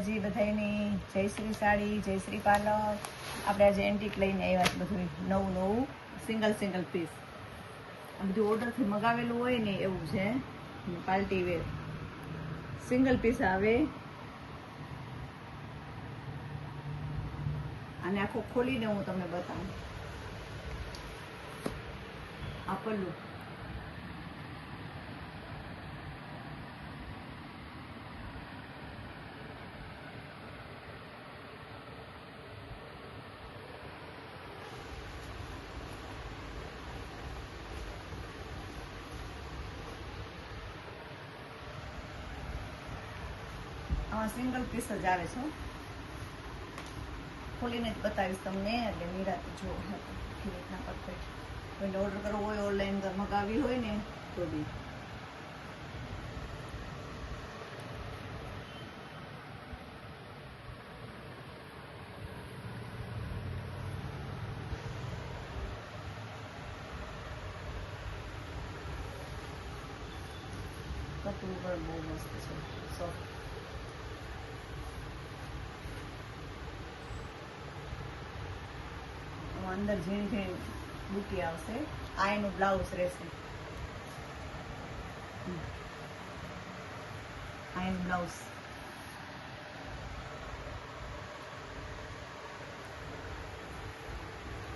માતાજી બધાની જય શ્રી સાડી, જય શ્રી પાર્લર. આપણે આજે એન્ટિક લઈને આવ્યા છે બધું નવું નવું સિંગલ સિંગલ પીસ આ બધું ઓર્ડરથી મગાવેલું હોય ને એવું છે. પાર્ટી વેર સિંગલ પીસ આવે. અને આખો ખોલીને હું તમને બતાવું. આ પલ્લું. આમાં સિંગલ પીસ જ આવે છે. ખોલીને જ બતાવીશ તમને, એટલે નિરાત જો રીતના પરફેક્ટ કોઈને ઓર્ડર કરવો હોય ઓનલાઈન મગાવી હોય ને, તો બી. કપડું પણ બહુ મસ્ત છે. સોફ્ટ અંદર ઝીણી ઝીણી બુટી આવશે. આ એનું બ્લાઉઝ રહેશે. આ એનું બ્લાઉઝ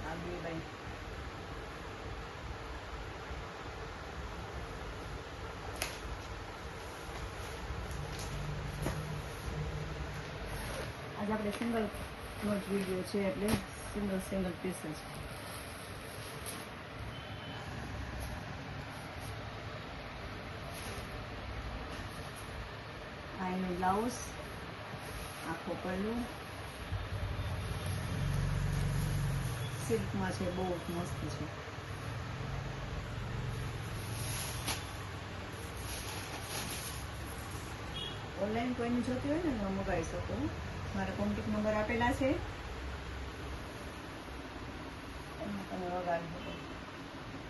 આ બે આજે આપણે સિંગલ વીડિયો છે એટલે સિંગલ સિંગલ પીસ જ. આ એનું બ્લાઉઝ આખો પડલું સિલ્કમાં છે બહુ મસ્ત છે. ઓનલાઈન કોઈને જોતી હોય ને મંગાવી શકો. મારા કોન્ટેક નંબર આપેલા છે. તમે વગાડી શકો.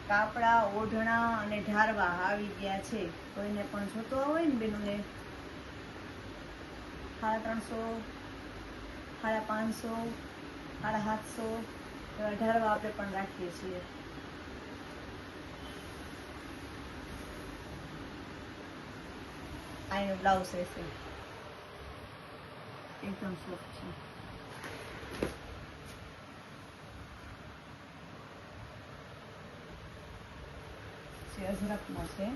કાપડા, ઓઢણા અને ઢારવા આવી ગયા છે. કોઈને પણ જોતો હોય ને બેનોને? સાડા ત્રણસો, સાડા પાંચસો, સાડા સાતસો એવા ઢારવા આપણે પણ રાખીએ છીએ. આ એનો બ્લાઉઝ રહેશે. એકદમ સોફ્ટ છે છે અજરકમાં છે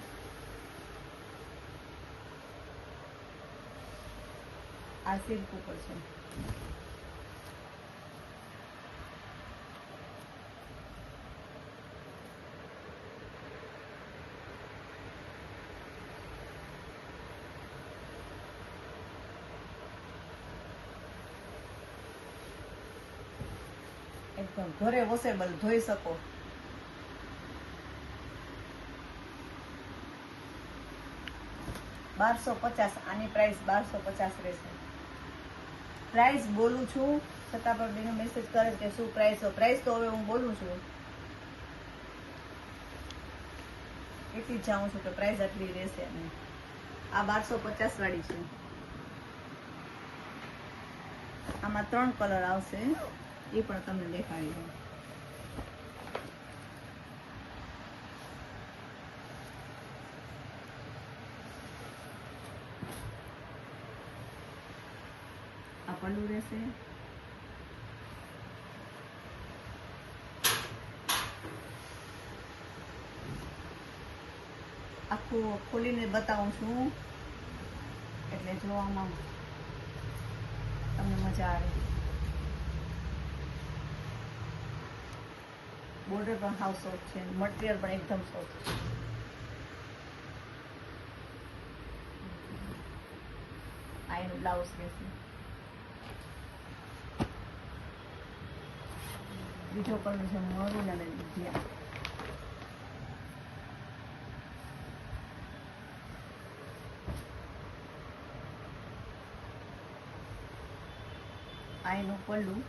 આ સિલ્ક ઉપર છે. ઘરે વોશેબલ ધોઈ શકો. બારસો પચાસ, આની પ્રાઇસ બારસો પચાસ રહેશે. પ્રાઇસ બોલું છું, છતાં પણ બેનો મેસેજ કરે કે શું પ્રાઇસ પ્રાઇસ તો હવે હું બોલું છું. એટલી જાઉં છું કે પ્રાઇસ આટલી રહેશે આ બારસો પચાસ વાળી છે. આમાં ત્રણ કલર આવશે. એ પણ તમને દેખાડી દઉં. આ પલ્લું રહેશે. આખું ખોલીને બતાવું છું. એટલે જોવામાં તમને મજા આવે. બોર્ડર પણ હાવ સોફ્ટ છે મટીરિયલ પણ એકદમ સોફ્ટ છે. આ બ્લાઉઝ રહેશે બીજો કલર છે મરૂન અને દુધિયા આ એનું પલ્લું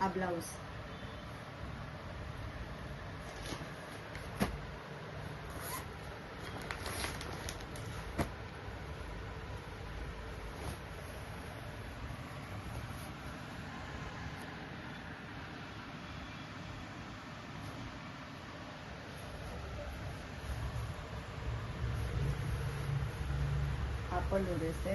આ બ્લાઉઝ આ પલ્લું રહેશે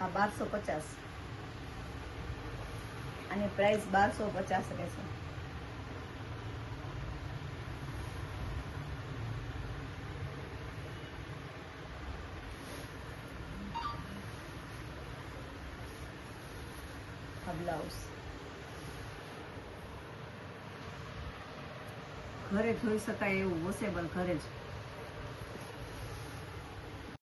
આ બારસો પચાસ. આની પ્રાઇસ બારસો પચાસ રહેશે બ્લાઉઝ ઘરે જોઈ શકાય એવું વોશેબલ ઘરે જ.